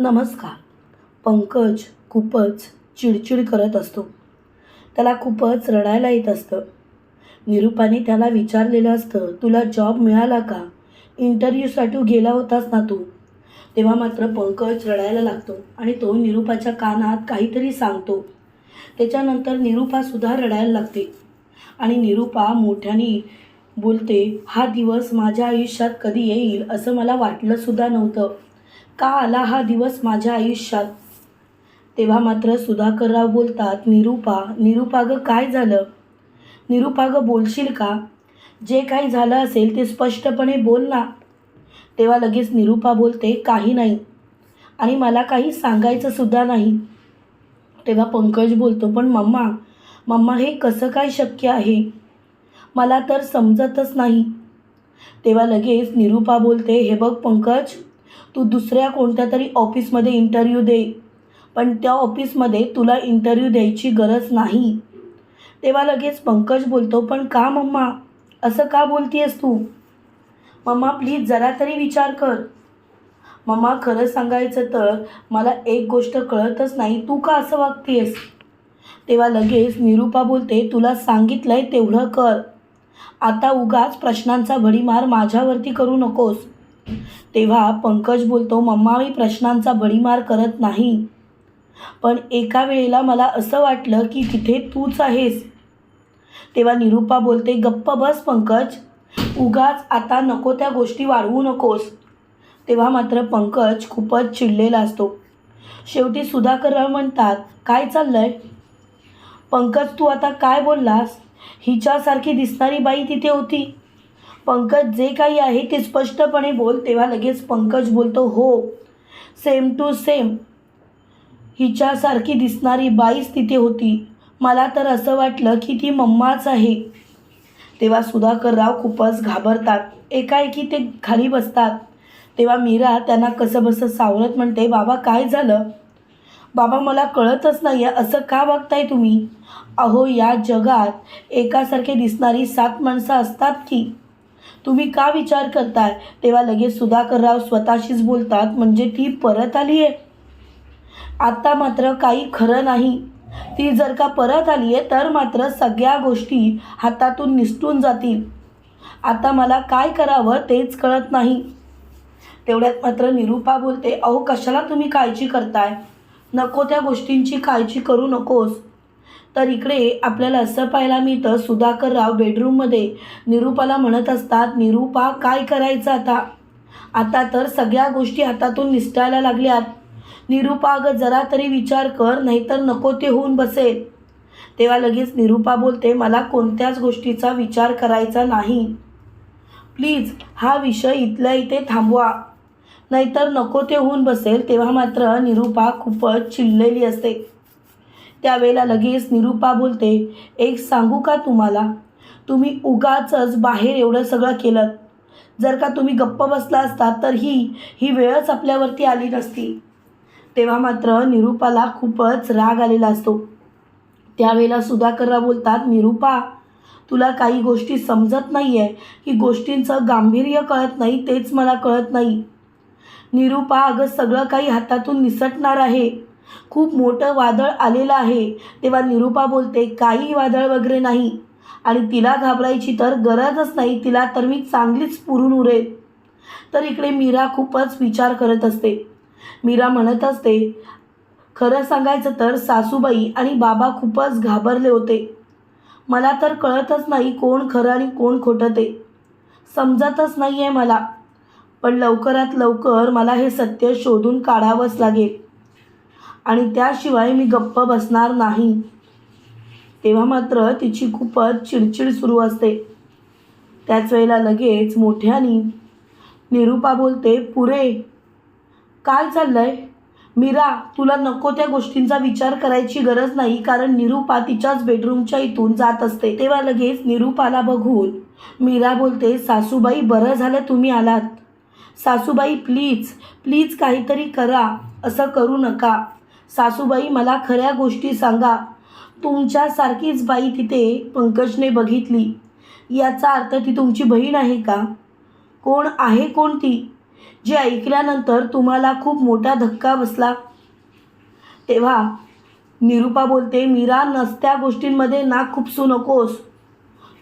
नमस्कार. पंकज खूपच चिडचिड करत असतो. त्याला खूपच रडायला येत असतं. निरूपाने त्याला विचारलेलं असतं तुला जॉब मिळाला का? इंटरव्ह्यूसाठी गेला होतास ना तू? तेव्हा मात्र पंकज रडायला लागतो आणि तो निरूपाच्या कानात काहीतरी सांगतो. त्याच्यानंतर निरूपासुद्धा रडायला लागते. आणि निरूपा मोठ्याने बोलते हा दिवस माझ्या आयुष्यात कधी येईल असं मला वाटलंसुद्धा नव्हतं. का आला हा दिवस माझ्या आयुष्यात? तेव्हा मात्र सुधाकरराव बोलतात निरूपा निरूपा काय झालं? निरूपा बोलशील का? जे काही झालं असेल ते स्पष्टपणे बोल ना. तेव्हा लगेच निरूपा बोलते काही नाही. आणि मला काही सांगायचं सुद्धा नाही. तेव्हा पंकज बोलतो पण मम्मा मम्मा हे कसं काय शक्य आहे? मला तर समजतच नाही. तेव्हा लगेच निरूपा बोलते हे बघ पंकज तू दुसऱ्या कोणत्या तरी ऑफिसमध्ये इंटरव्ह्यू दे. पण त्या ऑफिसमध्ये तुला इंटरव्ह्यू द्यायची गरज नाही. तेव्हा लगेच पंकज बोलतो पण का मम्मा? असं का बोलतीयस तू? मम्मा प्लीज जरा तरी विचार कर. मम्मा खरं सांगायचं तर मला एक गोष्ट कळतच नाही. तू का असं वागतेस तेव्हा लगेच निरूपा बोलते तुला सांगितलं आहे तेवढं कर. आता उगाच प्रश्नांचा भडीमार माझ्यावरती करू नकोस. तेव्हा पंकज बोलतो मम्मा मी प्रश्नांचा बळीमार करत नाही. पण एका वेळेला मला असं वाटलं की तिथे तूच आहेस. तेव्हा निरूपा बोलते गप्प बस पंकज. उगाच आता नको त्या गोष्टी वाढवू नकोस. तेव्हा मात्र पंकज खूपच चिडलेला असतो. शेवटी सुधाकर म्हणतात काय चाललंय? पंकज तू आता काय बोललास? हिच्यासारखी दिसणारी बाई तिथे होती. पंकज जे काही आहे ते स्पष्टपणे बोल तेव्हा लगेच पंकज बोलतो हो सेम टू सेम हिच्यासारखी दिसणारी बाईच तिथे होती. मला तर असं वाटलं की ती मम्माच आहे. तेव्हा सुधाकरराव खूपच घाबरतात. एकाएकी ते खाली बसतात. तेव्हा मीरा त्यांना कसं बसं सावरत म्हणते बाबा काय झालं? बाबा मला कळतच नाही आहे असं का वागताय तुम्ही? अहो या जगात एकासारखे दिसणारी सात माणसं असतात की तुम्ही का विचार करताय? तेव्हा लगेच सुधाकरराव स्वतःशीच बोलतात म्हणजे ती परत आली आहे आत्ता मात्र काही खरं नाही. ती जर का परत आली आहे तर मात्र सगळ्या गोष्टी हातातून निसटून जातील. आता मला काय करावं तेच कळत नाही. तेवढ्यात मात्र निरूपा बोलते अहो कशाला तुम्ही काळजी करताय? नको त्या गोष्टींची काळजी करू नकोस. तर इकडे आपल्याला असं पाहायला मिळतं सुधाकरराव बेडरूममध्ये निरूपाला म्हणत असतात निरूपा काय करायचं आता? आता तर सगळ्या गोष्टी हातातून निसटायला लागल्यात. निरूपा अगं जरा तरी विचार कर नाहीतर नको ते होऊन बसेल. तेव्हा लगेच निरूपा बोलते मला कोणत्याच गोष्टीचा विचार करायचा नाही. प्लीज हा विषय इथल्या इथे थांबवा. नाहीतर नको ते होऊन बसेल. तेव्हा मात्र निरूपा खूपच चिडलेली असते. त्यावेळेला लगेच निरूपा बोलते एक सांगू का तुम्हाला? तुम्ही उगाचच बाहेर एवढं सगळं केलं जर का तुम्ही गप्प बसला असता तर ही ही वेळच आपल्यावरती आली नसती. तेव्हा मात्र निरूपाला खूपच राग आलेला असतो. त्यावेळेला सुधाकरराव बोलतात निरूपा तुला काही गोष्टी समजत नाही आहे की गोष्टींचं गांभीर्य कळत नाही तेच मला कळत नाही. निरूपा अगं सगळं काही हातातून निसटणार आहे. खूप मोठं वादळ आलेलं आहे. तेव्हा निरूपा बोलते काही वादळ वगैरे नाही. आणि तिला घाबरायची तर गरजच नाही तिला तर मी चांगलीच पुरून उरेल. तर इकडे मीरा खूपच विचार करत असते. मीरा म्हणत असते खरं सांगायचं तर सासूबाई आणि बाबा खूपच घाबरले होते. मला तर कळतच नाही कोण खरं आणि कोण खोटं ते. समजतच नाही आहे मला. पण लवकरात लवकर मला हे सत्य शोधून काढावंच लागेल. आणि त्याशिवाय मी गप्प बसणार नाही. तेव्हा मात्र तिची खूपच चिडचिड सुरू असते. त्याच वेळेला लगेच मोठ्यानी निरूपा बोलते पुरे काय चाललंय? मीरा तुला नको त्या गोष्टींचा विचार करायची गरज नाही कारण निरूपा तिच्याच बेडरूमच्या इथून जात असते. तेव्हा लगेच निरूपाला बघून मीरा बोलते सासूबाई बरं झालं तुम्ही आलात. सासूबाई प्लीज प्लीज काहीतरी करा असं करू नका. सासूबाई मला खऱ्या गोष्टी सांगा. तुमच्यासारखीच बाई तिथे पंकजने बघितली. याचा अर्थ ती तुमची बहीण आहे का? कोण आहे कोण ती जे ऐकल्यानंतर तुम्हाला खूप मोठा धक्का बसला. तेव्हा निरुपा बोलते मीरा नसत्या गोष्टींमध्ये नाक खुपसू नकोस.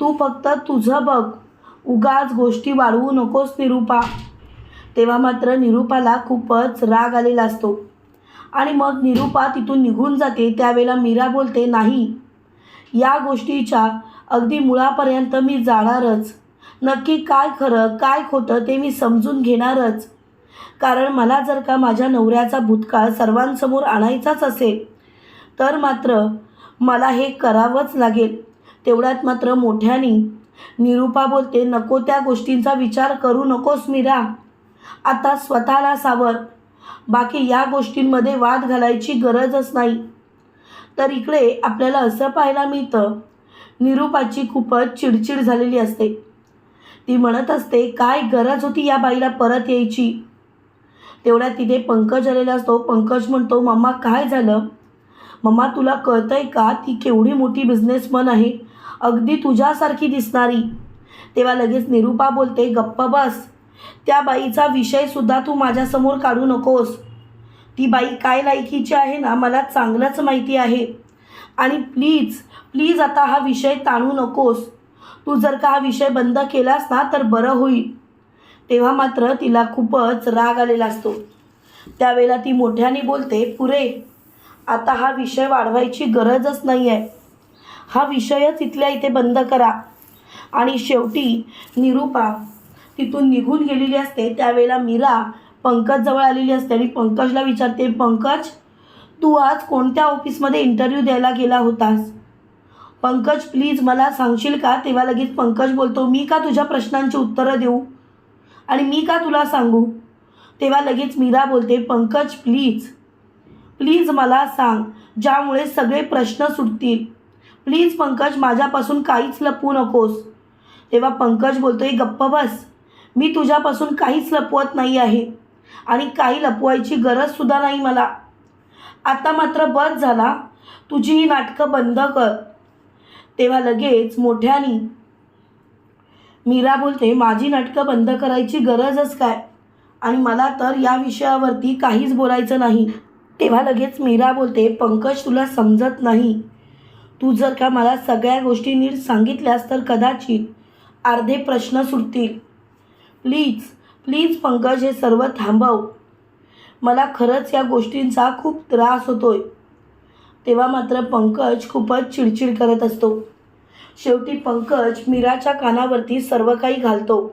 तू फक्त तुझं बघ. उगाच गोष्टी वाढवू नकोस निरुपा. तेव्हा मात्र निरुपाला खूपच राग आलेला असतो. आणि मग निरुपा तिथून निघून जाते त्यावेळेला मीरा बोलते नाही या गोष्टीच्या अगदी मुळापर्यंत मी जाणारच. नक्की काय खरं काय खोटं ते मी समजून घेणारच. कारण मला जर का माझ्या नवऱ्याचा भूतकाळ सर्वांसमोर आणायचाच असेल तर मात्र मला हे करावंच लागेल. तेवढ्यात मात्र मोठ्यानी निरुपा बोलते नको त्या गोष्टींचा विचार करू नकोस मीरा. आता स्वतःला सावर. बाकी या गोष्टींमध्ये वाद घालायची गरजच नाही. तर इकडे आपल्याला असं पाहायला मिळतं निरुपाची खूपच चिडचिड झालेली असते. ती म्हणत असते काय गरज होती या बाईला परत यायची? तेवढ्यात तिथे पंकज आलेला असतो. पंकज म्हणतो मम्मा काय झालं? मम्मा तुला कळतंय का? ती केवढी मोठी बिझनेसमन आहे. अगदी तुझ्यासारखी दिसणारी. तेव्हा लगेच निरुपा बोलते गप्प बस. त्या बाईचा विषयसुद्धा तू माझ्यासमोर काढू नकोस. ती बाई काय लायकीची आहे ना मला चांगलंच माहिती आहे. आणि प्लीज प्लीज आता हा विषय ताणू नकोस. तू जर का हा विषय बंद केलास ना तर बरं होईल. तेव्हा मात्र तिला खूपच राग आलेला असतो. त्यावेळेला ती मोठ्याने बोलते पुरे आता हा विषय वाढवायची गरजच नाही आहे हा विषयच इथल्या इथे बंद करा. आणि शेवटी निरुपा तिथून निघून गेलेली असते त्यावेळेला मीरा पंकजजवळ आलेली असते आणि पंकजला विचारते पंकज तू आज कोणत्या ऑफिसमध्ये इंटरव्ह्यू द्यायला गेला होतास? पंकज प्लीज मला सांगशील का? तेव्हा लगेच पंकज बोलतो मी का तुझ्या प्रश्नांची उत्तरं देऊ आणि मी का तुला सांगू? तेव्हा लगेच मीरा बोलते पंकज प्लीज प्लीज मला सांग ज्यामुळे सगळे प्रश्न सुटतील. प्लीज पंकज माझ्यापासून काहीच लपवू नकोस. तेव्हा पंकज बोलतोय गप्प बस मी तुझ्यापासून काहीच लपवत नाही आहे. आणि काही लपवायची गरजसुद्धा नाही मला. आता मात्र बस झाला. तुझी ही नाटकं बंद कर. तेव्हा लगेच मोठ्यानी मीरा बोलते माझी नाटकं बंद करायची गरजच काय? आणि मला तर या विषयावरती काहीच बोलायचं नाही. तेव्हा लगेच मीरा बोलते पंकज तुला समजत नाही. तू जर का मला सगळ्या गोष्टी नीट सांगितल्यास तर कदाचित अर्धे प्रश्न सुटतील. प्लीज प्लीज पंकज हे सर्व थांबव. मला खरंच या गोष्टींचा खूप त्रास होतोय. तेव्हा मात्र पंकज खूपच चिडचिड करत असतो. शेवटी पंकज मीराच्या कानावरती सर्व काही घालतो.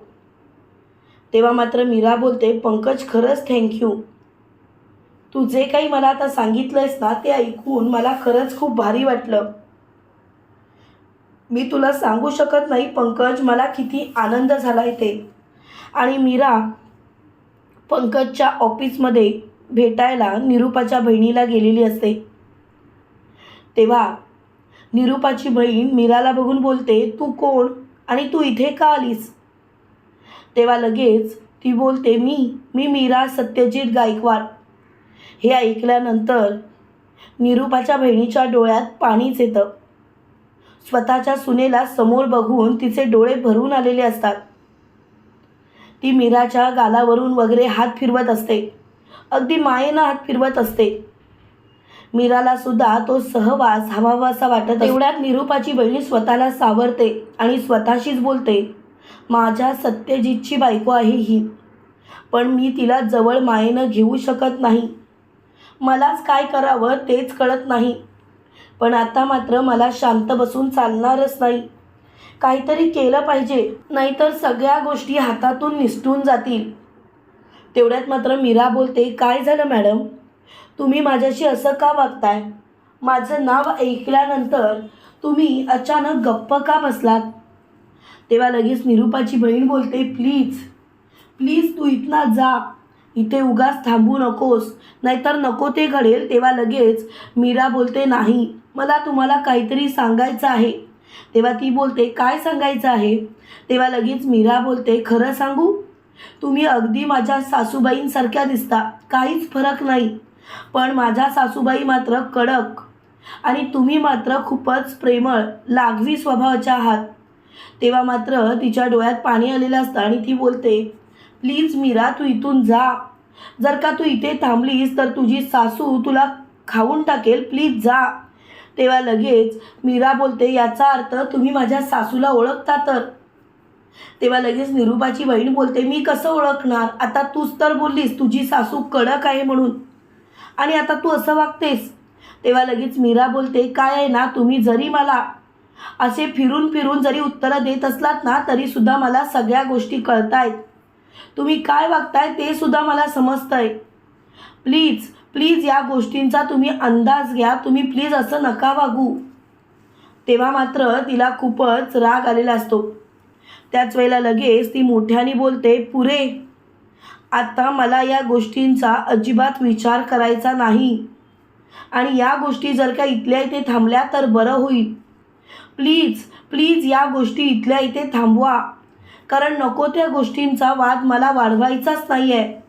तेव्हा मात्र मीरा बोलते पंकज खरंच थँक्यू तू जे काही मला आता सांगितलंयस ना ते ऐकून मला खरंच खूप भारी वाटलं. मी तुला सांगू शकत नाही पंकज मला किती आनंद झाला आहे ते. आणि मीरा पंकजच्या ऑफिसमध्ये भेटायला निरुपाच्या बहिणीला गेलेली असते. तेव्हा निरुपाची बहीण मीराला बघून बोलते तू कोण आणि तू इथे का आलीस? तेव्हा लगेच ती बोलते मी मी मीरा सत्यजित गायकवाड. हे ऐकल्यानंतर निरुपाच्या बहिणीच्या डोळ्यात पाणीच येतं. स्वतःच्या सुनेला समोर बघून तिचे डोळे भरून आलेले असतात. ती मीराच्या गालावरून वगैरे हात फिरवत असते. अगदी मायेनं हात फिरवत असते. मीराला सुद्धा तो सहवास हवावासा वाटत तेवढ्यात निरूपाची बहिणी स्वतःला सावरते आणि स्वतःशीच बोलते माझ्या सत्यजितची बायको आहे ही पण मी तिला जवळ मायेनं घेऊ शकत नाही. मलाच काय करावं तेच कळत नाही. पण आता मात्र मला शांत बसून चालणारच नाही. काहीतरी केलं पाहिजे नाहीतर सगळ्या गोष्टी हातातून निसटून जातील. तेवढ्यात मात्र मीरा बोलते काय झालं मॅडम? तुम्ही माझ्याशी असं का वागताय? माझं नाव ऐकल्यानंतर तुम्ही अचानक गप्प का बसलात? तेव्हा लगेच निरुपाची बहीण बोलते प्लीज प्लीज तू इथला जा. इथे उगाच थांबू नकोस. नाहीतर नको ते घडेल. तेव्हा लगेच मीरा बोलते नाही मला तुम्हाला काहीतरी सांगायचं आहे. तेव्हा ती बोलते काय सांगायचं आहे? तेव्हा लगेच मीरा बोलते खरं सांगू? तुम्ही अगदी माझ्या सासूबाईंसारख्या दिसता. काहीच फरक नाही. पण माझ्या सासूबाई मात्र कडक आणि तुम्ही मात्र खूपच प्रेमळ लागवी स्वभावाच्या आहात. तेव्हा मात्र तिच्या डोळ्यात पाणी आलेलं असतं आणि ती बोलते प्लीज मीरा तू इथून जा. जर का तू इथे थांबलीस तर तुझी सासू तुला खाऊन टाकेल. प्लीज जा. तेव्हा लगेच मीरा बोलते याचा अर्थ तुम्ही माझ्या सासूला ओळखता तर? तेव्हा लगेच निरूपाची बहीण बोलते मी कसं ओळखणार? आता तूच तर बोललीस तुझी सासू कडक आहे म्हणून. आणि आता तू असं वागतेस. तेव्हा लगेच मीरा बोलते काय आहे ना तुम्ही जरी मला असे फिरून फिरून जरी उत्तरं देत असलात ना तरीसुद्धा मला सगळ्या गोष्टी कळतायत. तुम्ही काय वागताय ते सुद्धा मला समजतंय. प्लीज प्लीज या गोष्टींचा तुम्ही अंदाज घ्या. तुम्ही प्लीज असं नका वागू. तेव्हा मात्र तिला खूपच राग आलेला असतो. त्याच वेळेला लगेच ती मोठ्याने बोलते पुरे आता मला या गोष्टींचा अजिबात विचार करायचा नाही. आणि या गोष्टी जर का इथल्या इथे थांबल्या तर बरं होईल. प्लीज प्लीज या गोष्टी इथल्या इथे थांबवा. कारण नको त्या गोष्टींचा वाद मला वाढवायचाच नाही आहे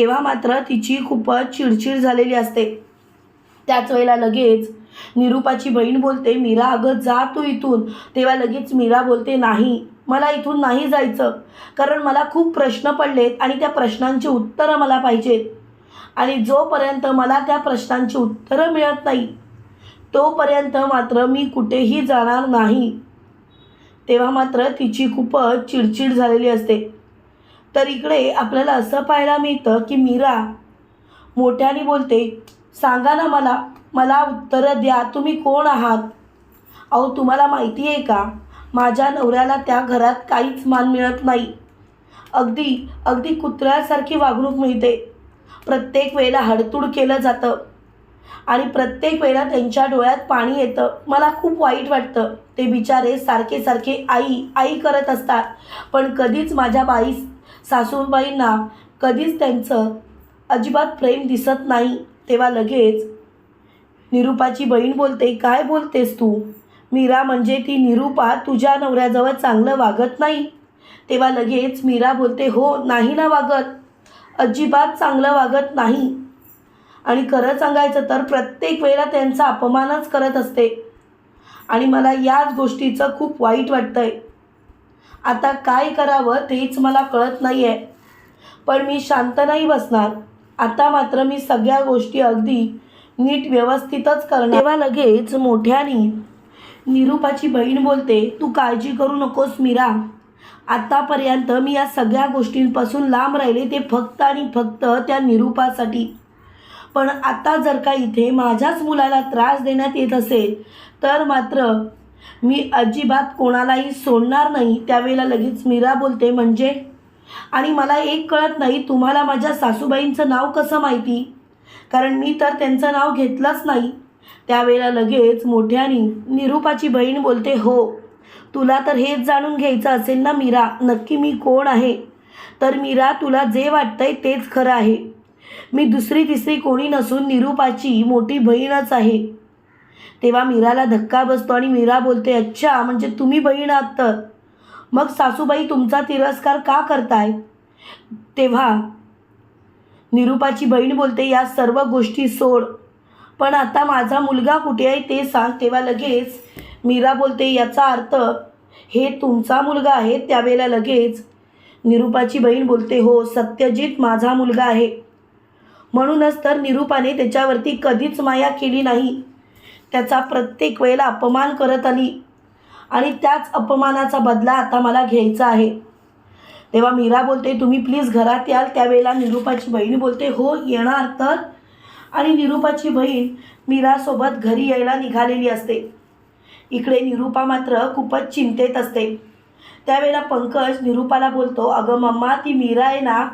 तेव्हा मात्र तिची खूपच चिडचिड झालेली असते. त्याच वेळेला लगेच निरूपाची बहीण बोलते मीरा अगं जा तू इथून. तेव्हा लगेच मीरा बोलते नाही मला इथून नाही जायचं. कारण मला खूप प्रश्न पडलेत आणि त्या प्रश्नांची उत्तरं मला पाहिजेत. आणि जोपर्यंत मला त्या प्रश्नांची उत्तरं मिळत नाही तोपर्यंत मात्र मी कुठेही जाणार नाही. तेव्हा मात्र तिची खूपच चिडचिड झालेली असते. तर इकडे आपल्याला असं पाहायला मिळतं की मीरा मोठ्याने बोलते सांगा ना मला मला उत्तरं द्या तुम्ही कोण आहात? अहो तुम्हाला माहिती आहे का? माझ्या नवऱ्याला त्या घरात काहीच मान मिळत नाही. अगदी अगदी कुत्र्यासारखी वागणूक मिळते. प्रत्येक वेळेला हडतूड केलं जातं. आणि प्रत्येक वेळेला त्यांच्या डोळ्यात पाणी येतं. मला खूप वाईट वाटतं. ते बिचारे सारखे सारखे आई आई करत असतात. पण कधीच माझ्या बाईस सासूबाईंना कधीच त्यांचं अजिबात प्रेम दिसत नाही तेव्हा लगेच निरूपाची बहीण बोलते काय बोलतेस तू? मीरा म्हणजे ती निरूपा तुझ्या नवऱ्याजवळ चांगलं वागत नाही. तेव्हा लगेच मीरा बोलते हो नाही ना वागत. अजिबात चांगलं वागत नाही. आणि खरं सांगायचं तर प्रत्येक वेळेला त्यांचा अपमानच करत असते. आणि मला याच गोष्टीचं खूप वाईट वाटतंय. आता काय करावं तेच मला कळत नाही आहे पण मी शांत नाही बसणार. आता मात्र मी सगळ्या गोष्टी अगदी नीट व्यवस्थितच करणार. तेव्हा लगेच मोठ्याने निरूपाची बहीण बोलते तू काळजी करू नकोस मीरा. आतापर्यंत मी या सगळ्या गोष्टींपासून लांब राहिले ते फक्त आणि फक्त त्या निरूपासाठी. पण आता जर का इथे माझ्याच मुलाला त्रास देण्यात येत असेल तर मात्र मी अजिबात कोणालाही सोडणार नाही त्यावेळेला लगेच मीरा बोलते म्हणजे? आणि मला एक कळत नाही तुम्हाला माझ्या सासूबाईंचं नाव कसं माहिती? कारण मी तर त्यांचं नाव घेतलंच नाही. त्यावेळेला लगेच मोठ्यानी निरूपाची बहीण बोलते हो तुला तर हेच जाणून घ्यायचं असेल ना मीरा नक्की मी कोण आहे? तर मीरा तुला जे वाटतंय तेच खरं आहे. मी दुसरी तिसरी कोणी नसून निरूपाची मोठी बहीणच आहे. तेव्हा मीराला धक्का बसतो आणि मीरा बोलते अच्छा म्हणजे तुम्ही बहीण आहात तर? मग सासूबाई तुमचा तिरस्कार का करताय? तेव्हा निरूपाची बहीण बोलते या सर्व गोष्टी सोड. पण आता माझा मुलगा कुठे आहे ते सांग. तेव्हा लगेच मीरा बोलते याचा अर्थ हे तुमचा मुलगा आहे त्यावेळेला लगेच. निरूपाची बहीण बोलते हो सत्यजित माझा मुलगा आहे. म्हणूनच तर निरूपाने त्याच्यावरती कधीच माया केली नाही. त्याचा प्रत्येक वेळेला अपमान करत आली. आणि त्याच अपमानाचा बदला आता मला घ्यायचा आहे. तेव्हा मीरा बोलते तुम्ही प्लीज घरात याल. त्यावेळेला निरूपाची बहीण बोलते हो येणार तर. आणि निरूपाची बहीण मीरासोबत घरी यायला निघालेली असते. इकडे निरूपा मात्र खूपच चिंतेत असते. त्यावेळेला पंकज निरूपाला बोलतो अगं मम्मा ती मीरा आहे ना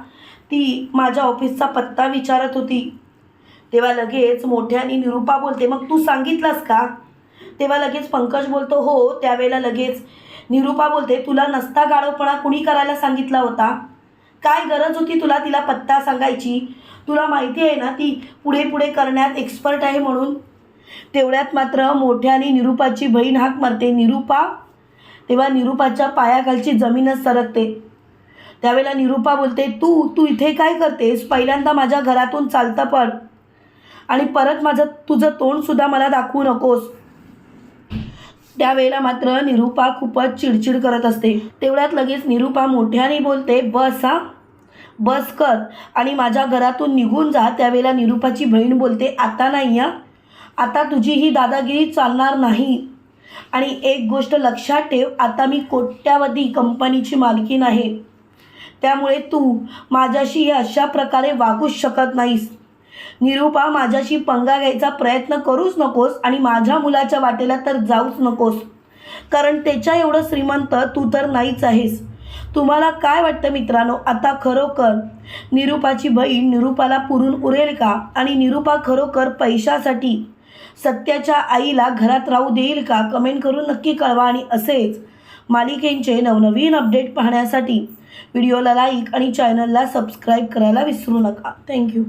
ती माझ्या ऑफिसचा पत्ता विचारत होती. तेव्हा लगेच मोठ्याने निरूपा बोलते मग तू सांगितलंस का? तेव्हा लगेच पंकज बोलतो हो त्यावेळेला लगेच. निरूपा बोलते तुला नसता गाढवपणा कुणी करायला सांगितला होता? काय गरज होती तुला तिला पत्ता सांगायची? तुला माहिती आहे ना ती पुढे पुढे करण्यात एक्सपर्ट आहे म्हणून. तेवढ्यात मात्र मोठ्याने निरूपाची बहीण हाक मारते निरूपा. तेव्हा निरूपाच्या पायाखालची जमीनच सरकते. त्यावेळेला निरूपा बोलते तू तू इथे काय करतेस? पहिल्यांदा माझ्या घरातून चालता पड. आणि परत माझं तुझं तोंडसुद्धा मला दाखवू नकोस. त्यावेळेला मात्र निरूपा खूपच चिडचिड करत असते. तेवढ्यात लगेच निरूपा मोठ्याने बोलते बस हा. बस कर. आणि माझ्या घरातून निघून जा. त्यावेळेला निरूपाची बहीण बोलते आता नाही या आता तुझी ही दादागिरी चालणार नाही. आणि एक गोष्ट लक्षात ठेव आता मी कोट्यावधी कंपनीची मालकीन आहे. त्यामुळे तू माझ्याशी अशा प्रकारे वागूच शकत नाहीस. निरूपा माझ्याशी पंगा घ्यायचा प्रयत्न करूच नकोस आणि माझ्या मुलाच्या वाटेला तर जाऊच नकोस. कारण त्याच्या एवढं श्रीमंत तू तर नाहीच आहेस. तुम्हाला काय वाटतं मित्रांनो? आता खरोखर निरूपाची बहीण निरूपाला पुरून उरेल का? आणि निरूपा खरोखर पैशासाठी सत्याच्या आईला घरात राहू देईल का? कमेंट करून नक्की कळवा आणि असेच मालिकेंचे नवनवीन अपडेट पाहण्यासाठी व्हिडिओला लाईक आणि चॅनलला सबस्क्राईब करायला विसरू नका. थँक्यू